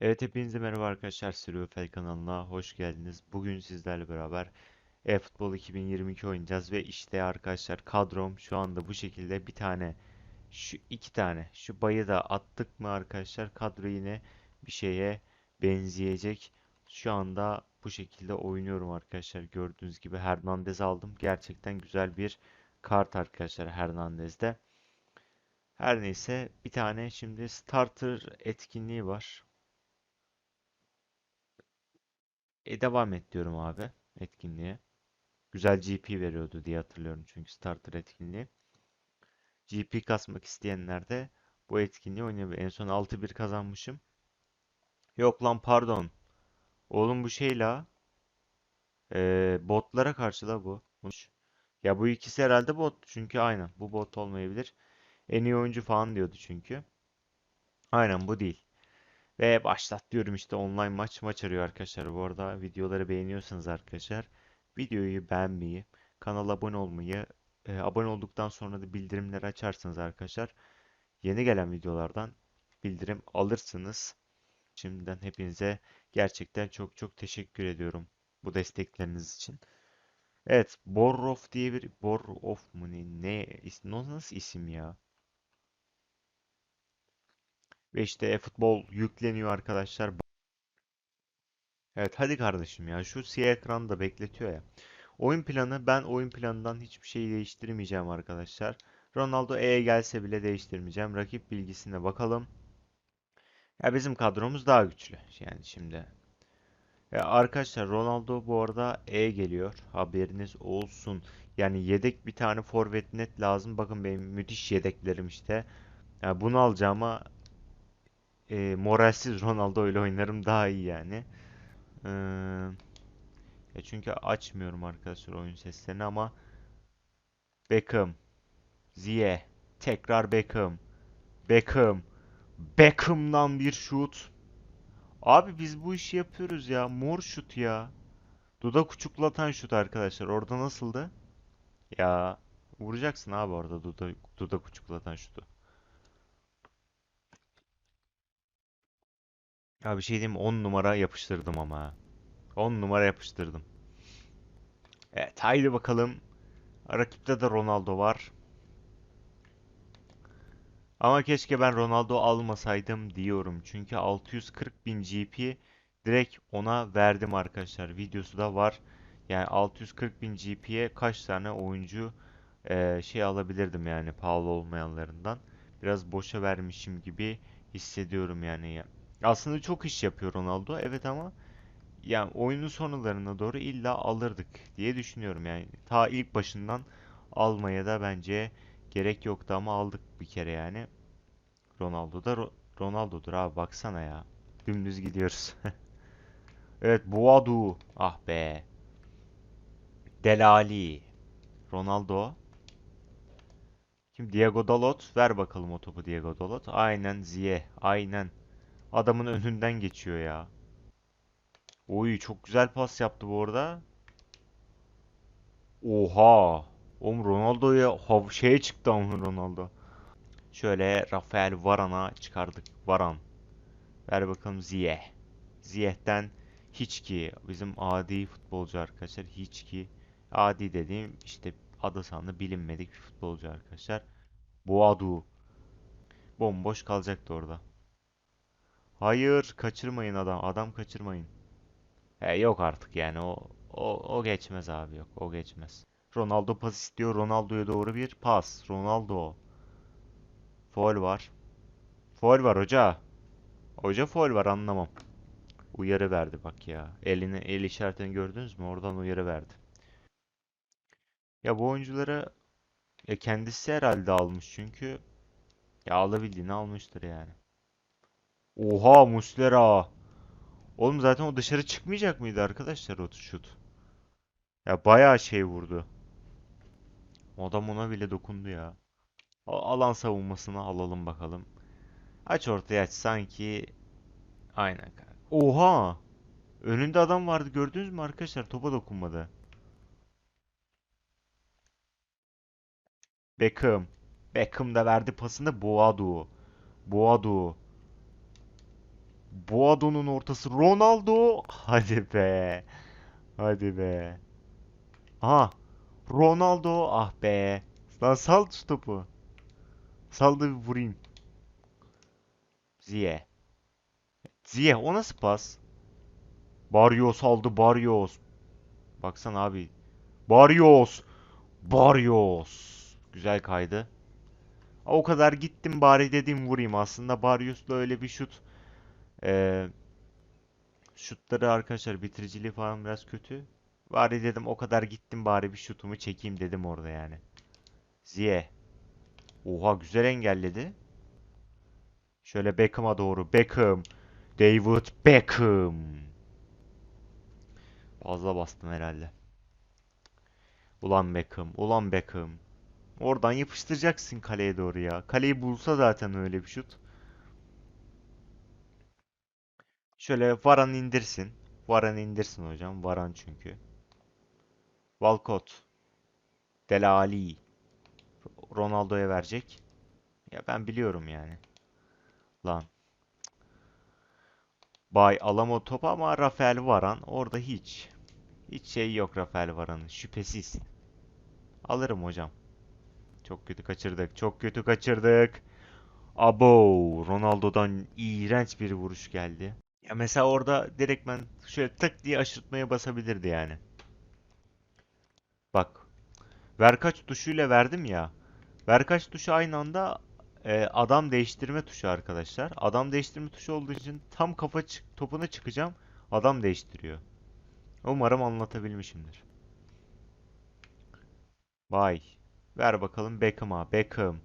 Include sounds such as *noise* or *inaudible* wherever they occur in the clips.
Evet hepinize merhaba arkadaşlar Sürüyor kanalına hoş geldiniz. Bugün sizlerle beraber eFootball 2022 oynayacağız ve işte arkadaşlar kadrom şu anda bu şekilde bir tane şu iki tane şu bayı da attık mı arkadaşlar kadro yine bir şeye benzeyecek. Şu anda bu şekilde oynuyorum arkadaşlar gördüğünüz gibi Hernandez aldım. Gerçekten güzel bir kart arkadaşlar Hernandez'de. Her neyse bir tane şimdi starter etkinliği var. E devam et diyorum abi etkinliğe. Güzel GP veriyordu diye hatırlıyorum çünkü starter etkinliği. GP kasmak isteyenler de bu etkinliği oynayabilir. En son 6-1 kazanmışım. Yok lan pardon. Oğlum bu şey la. Ee, botlara karşı da bu. Ya bu ikisi herhalde bot. Çünkü aynen bu bot olmayabilir. En iyi oyuncu falan diyordu çünkü. Aynen bu değil. Ve başlat diyorum işte online maç maç arıyor arkadaşlar. Bu arada videoları beğeniyorsanız arkadaşlar videoyu beğenmeyi, kanala abone olmayı, e, abone olduktan sonra da bildirimleri açarsanız arkadaşlar yeni gelen videolardan bildirim alırsınız. Şimdiden hepinize gerçekten çok çok teşekkür ediyorum bu destekleriniz için. Evet, Borrof diye bir Borrof mu ne, ne nasıl isim ya? Ve işte e-futbol yükleniyor arkadaşlar. Evet hadi kardeşim ya şu siyah ekran da bekletiyor ya. Oyun planı ben oyun planından hiçbir şey değiştirmeyeceğim arkadaşlar. Ronaldo E'ye gelse bile değiştirmeyeceğim. Rakip bilgisine bakalım. Ya bizim kadromuz daha güçlü. Yani şimdi. Ya arkadaşlar Ronaldo bu arada E geliyor. Haberiniz olsun. Yani yedek bir tane forvet net lazım. Bakın benim müthiş yedeklerim işte. Yani bunu alacağıma e, moralsiz Ronaldo ile oynarım daha iyi yani. Ee, çünkü açmıyorum arkadaşlar oyun seslerini ama Beckham, Ziyeh, tekrar Beckham, Beckham, Beckham'dan bir şut. Abi biz bu işi yapıyoruz ya. Mor şut ya. Dudak uçuklatan şut arkadaşlar. Orada nasıldı? Ya vuracaksın abi orada dudak, dudak uçuklatan şutu. Ya bir şey diyeyim mi? 10 numara yapıştırdım ama. 10 numara yapıştırdım. Evet haydi bakalım. Rakipte de Ronaldo var. Ama keşke ben Ronaldo almasaydım diyorum. Çünkü 640 bin GP direkt ona verdim arkadaşlar. Videosu da var. Yani 640 bin GP'ye kaç tane oyuncu e, şey alabilirdim yani pahalı olmayanlarından. Biraz boşa vermişim gibi hissediyorum yani. Aslında çok iş yapıyor Ronaldo. Evet ama yani oyunun sonlarına doğru illa alırdık diye düşünüyorum yani. Ta ilk başından almaya da bence gerek yoktu ama aldık bir kere yani. Ronaldo da Ro- Ronaldo'dur abi baksana ya. Dümdüz gidiyoruz. *laughs* Evet Boadu. Ah be. Delali. Ronaldo. Şimdi Diego Dalot. Ver bakalım o topu Diego Dalot. Aynen Ziyeh. Aynen. Adamın önünden geçiyor ya. Oy çok güzel pas yaptı bu arada. Oha. Oğlum Ronaldo'ya şeye çıktı ama Ronaldo. Şöyle Rafael Varane'a çıkardık. Varan. Ver bakalım Ziyeh. Ziyeh'ten hiç ki bizim adi futbolcu arkadaşlar. Hiç ki adi dediğim işte adı sandı bilinmedik bir futbolcu arkadaşlar. Boadu. Bomboş kalacaktı orada. Hayır kaçırmayın adam. Adam kaçırmayın. E, yok artık yani o, o o geçmez abi yok o geçmez. Ronaldo pas istiyor. Ronaldo'ya doğru bir pas. Ronaldo. Foul var. Foul var hoca. Hoca foul var anlamam. Uyarı verdi bak ya. Elini el işaretini gördünüz mü? Oradan uyarı verdi. Ya bu oyuncuları ya kendisi herhalde almış çünkü ya alabildiğini almıştır yani. Oha Muslera. Oğlum zaten o dışarı çıkmayacak mıydı arkadaşlar o şut? Ya bayağı şey vurdu. Adam ona bile dokundu ya. Alan savunmasını alalım bakalım. Aç ortaya aç sanki. Aynen. Oha! Önünde adam vardı gördünüz mü arkadaşlar? Topa dokunmadı. Beckham. Beckham da verdi pasını Boadu. Boadu. Boado'nun ortası Ronaldo. Hadi be. Hadi be. Aha. Ronaldo. Ah be. Lan sal şu topu. Sal da bir vurayım. Ziye. Ziye o nasıl pas? Barrios aldı Barrios. Baksana abi. Barrios. Barrios. Güzel kaydı. O kadar gittim bari dedim vurayım. Aslında Barrios'la öyle bir şut. Ee, şutları arkadaşlar bitiriciliği falan biraz kötü. Bari dedim o kadar gittim bari bir şutumu çekeyim dedim orada yani. Ziye. Oha güzel engelledi. Şöyle Beckham'a doğru. Beckham. David Beckham. Fazla bastım herhalde. Ulan Beckham. Ulan Beckham. Oradan yapıştıracaksın kaleye doğru ya. Kaleyi bulsa zaten öyle bir şut. Şöyle Varan indirsin. Varan indirsin hocam. Varan çünkü. Walcott. Dele Alli. Ronaldo'ya verecek. Ya ben biliyorum yani. Lan. Bay alamo topu ama Rafael Varan orada hiç. Hiç şey yok Rafael Varan'ın. Şüphesiz. Alırım hocam. Çok kötü kaçırdık. Çok kötü kaçırdık. Abo. Ronaldo'dan iğrenç bir vuruş geldi. Ya mesela orada direktmen şöyle tık diye aşırtmaya basabilirdi yani. Bak. Verkaç tuşuyla verdim ya. Verkaç tuşu aynı anda e, adam değiştirme tuşu arkadaşlar. Adam değiştirme tuşu olduğu için tam kafa çık- topuna çıkacağım. Adam değiştiriyor. Umarım anlatabilmişimdir. Vay. Ver bakalım Beckham'a. Beckham.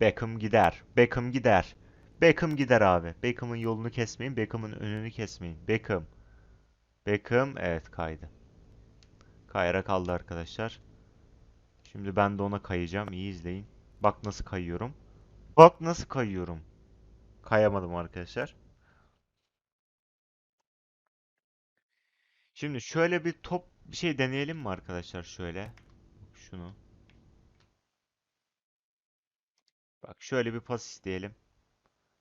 Beckham gider. Beckham gider. Beckham gider abi. Beckham'ın yolunu kesmeyin. Beckham'ın önünü kesmeyin. Beckham. Beckham. Evet kaydı. Kayarak kaldı arkadaşlar. Şimdi ben de ona kayacağım. İyi izleyin. Bak nasıl kayıyorum. Bak nasıl kayıyorum. Kayamadım arkadaşlar. Şimdi şöyle bir top bir şey deneyelim mi arkadaşlar şöyle. Şunu. Bak şöyle bir pas isteyelim.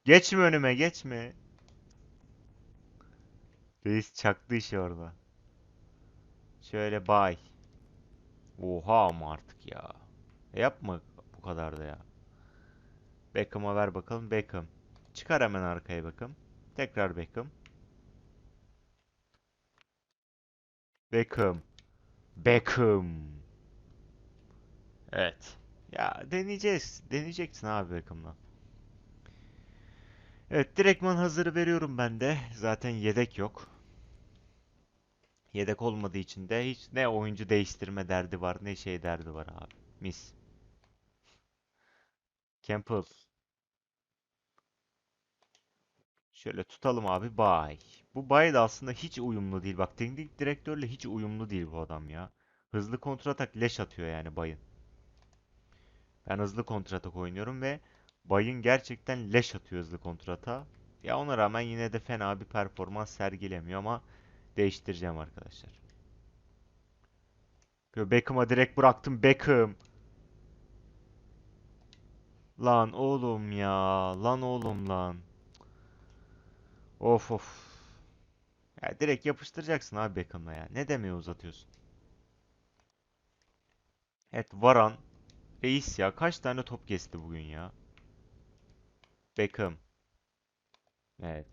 Geçme önüme geçme. Reis çaktı işi orada. Şöyle bay. Oha ama artık ya. E yapma bu kadar da ya. Beckham'a ver bakalım. Beckham. Çıkar hemen arkaya Beckham. Tekrar Beckham. Beckham. Beckham. Evet. Ya deneyeceğiz. Deneyeceksin abi Beckham'la. Evet direktman hazırı veriyorum ben de. Zaten yedek yok. Yedek olmadığı için de hiç ne oyuncu değiştirme derdi var ne şey derdi var abi. Mis. Campbell. Şöyle tutalım abi. Bay. Bu Bay da aslında hiç uyumlu değil. Bak teknik direktörle hiç uyumlu değil bu adam ya. Hızlı kontratak leş atıyor yani Bay'ın. Ben hızlı kontratak oynuyorum ve Bay'ın gerçekten leş atıyor hızlı kontrata. Ya ona rağmen yine de fena bir performans sergilemiyor ama değiştireceğim arkadaşlar. Beckham'a direkt bıraktım. Beckham. Lan oğlum ya. Lan oğlum lan. Of of. Ya direkt yapıştıracaksın abi Beckham'la ya. Ne demeye uzatıyorsun? Evet Varan. Reis ya. Kaç tane top kesti bugün ya? Beckham. Evet.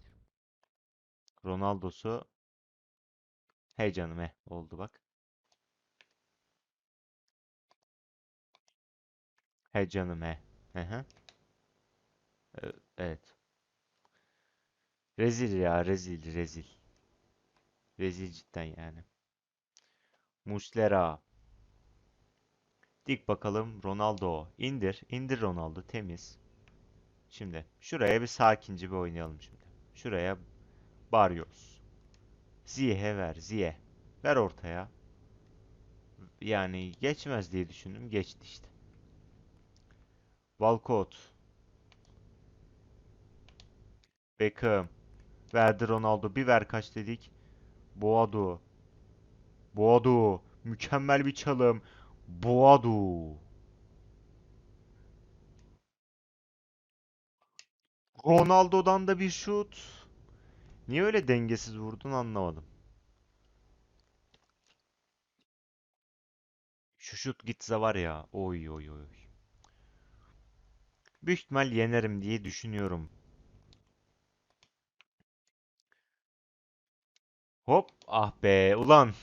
Ronaldo'su. Hey canım he. Oldu bak. He canım he. Hı hı. Ee, Evet. Rezil ya. Rezil. Rezil. Rezil cidden yani. Muslera. Dik bakalım Ronaldo. İndir. İndir Ronaldo. Temiz. Şimdi şuraya bir sakince bir oynayalım şimdi. Şuraya Barrios. Ziyeh'e ver. Ziye. Ver ortaya. Yani geçmez diye düşündüm. Geçti işte. Walcott. Beckham. Verdi Ronaldo. Bir ver kaç dedik. Boadu. Boadu. Mükemmel bir çalım. Boadu. Ronaldo'dan da bir şut. Niye öyle dengesiz vurdun anlamadım. Şu şut gitse var ya. Oy oy oy. Büyük ihtimal yenerim diye düşünüyorum. Hop. Ah be. Ulan.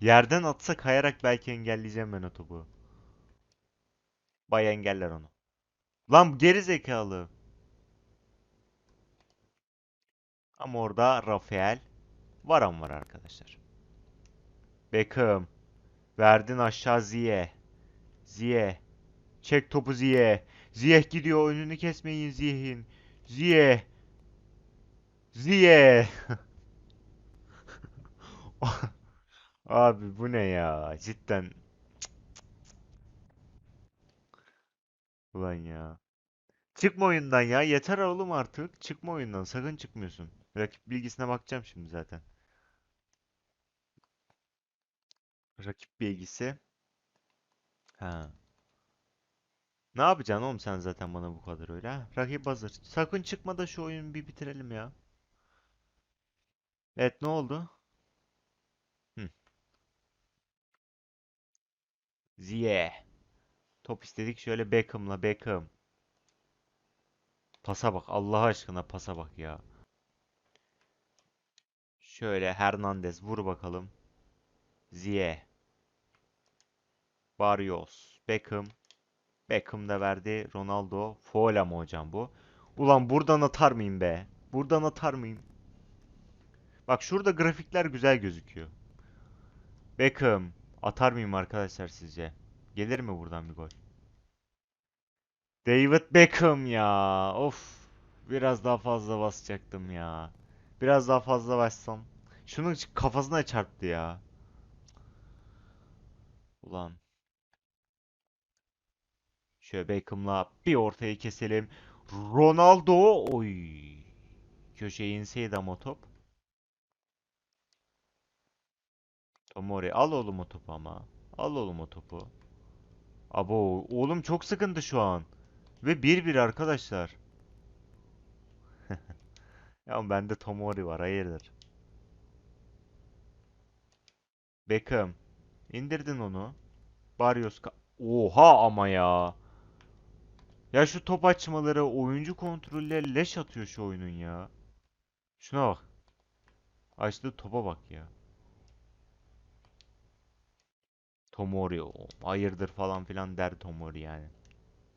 Yerden atsa kayarak belki engelleyeceğim ben o topu. Bay engeller onu. Lan geri zekalı. Ama orada Rafael Varan var arkadaşlar. Beckham. Verdin aşağı Ziye. Ziye. Çek topu Ziye. Ziyeh gidiyor. Önünü kesmeyin Ziyeh'in. Ziye. Ziye. *laughs* Abi bu ne ya? Cidden. Ulan ya. Çıkma oyundan ya. Yeter oğlum artık. Çıkma oyundan. Sakın çıkmıyorsun. Rakip bilgisine bakacağım şimdi zaten. Rakip bilgisi. Ha. Ne yapacaksın oğlum sen zaten bana bu kadar öyle ha? Rakip hazır. Sakın çıkma da şu oyunu bir bitirelim ya. Evet ne oldu? Hı. Ziye. Top istedik şöyle Beckham'la Beckham. Pasa bak Allah aşkına pasa bak ya. Şöyle Hernandez vur bakalım. Ziye. Barrios. Beckham. Beckham da verdi. Ronaldo. Foul ama hocam bu. Ulan buradan atar mıyım be? Buradan atar mıyım? Bak şurada grafikler güzel gözüküyor. Beckham. Atar mıyım arkadaşlar sizce? Gelir mi buradan bir gol? David Beckham ya. Of. Biraz daha fazla basacaktım ya. Biraz daha fazla bassam. Şunun kafasına çarptı ya. Ulan. Şöyle Beckham'la bir ortaya keselim. Ronaldo. Oy. Köşeye inseydi ama top. Tomori al oğlum o topu ama. Al oğlum o topu. Abo oğlum çok sıkıntı şu an. Ve 1-1 arkadaşlar. Ya bende Tomori var hayırdır. Beckham. İndirdin onu. Barrios. Oha ama ya. Ya şu top açmaları, oyuncu kontrolleri leş atıyor şu oyunun ya. Şuna bak. Açtığı topa bak ya. Tomori o. Hayırdır falan filan der Tomori yani.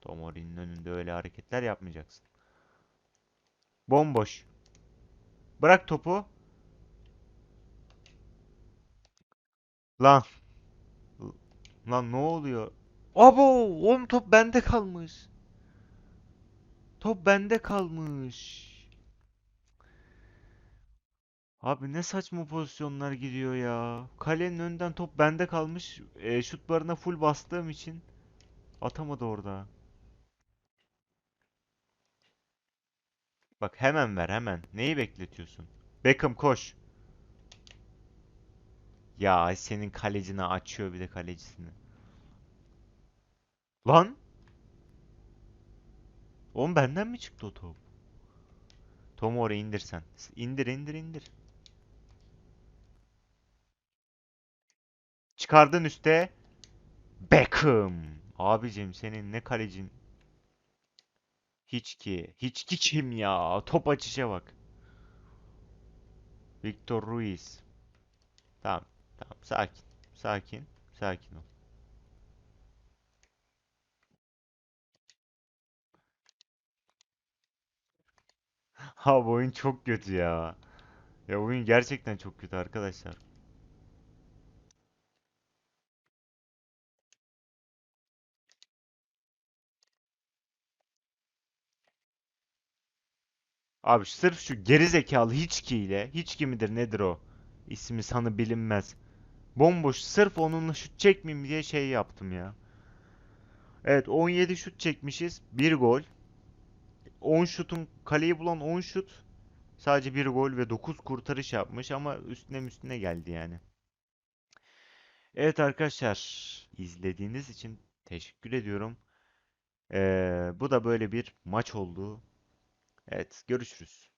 Tomori'nin önünde öyle hareketler yapmayacaksın. Bomboş. Bırak topu. Lan. Lan ne oluyor? Abo, oğlum top bende kalmış. Top bende kalmış. Abi ne saçma pozisyonlar gidiyor ya. Kalenin önünden top bende kalmış. E, şut barına full bastığım için atamadı orada. Bak hemen ver hemen. Neyi bekletiyorsun? Beckham koş. Ya senin kalecini açıyor bir de kalecisini. Lan! Oğlum benden mi çıktı o top? Tom'u oraya indirsen. İndir indir indir. Çıkardın üste. Beckham. Abicim senin ne kalecin. Hiç ki. Hiç ki kim ya? Top açışa bak. Victor Ruiz. Tamam. Tamam. Sakin. Sakin. Sakin ol. *laughs* Ha bu oyun çok kötü ya. Ya oyun gerçekten çok kötü arkadaşlar. Abi sırf şu geri zekalı Hiçki ile Hiçki midir nedir o? İsmi sanı bilinmez. Bomboş sırf onunla şut çekmeyeyim diye şey yaptım ya. Evet 17 şut çekmişiz. 1 gol. 10 şutun kaleyi bulan 10 şut. Sadece 1 gol ve 9 kurtarış yapmış ama üstüne üstüne geldi yani. Evet arkadaşlar izlediğiniz için teşekkür ediyorum. Ee, bu da böyle bir maç oldu. Evet görüşürüz.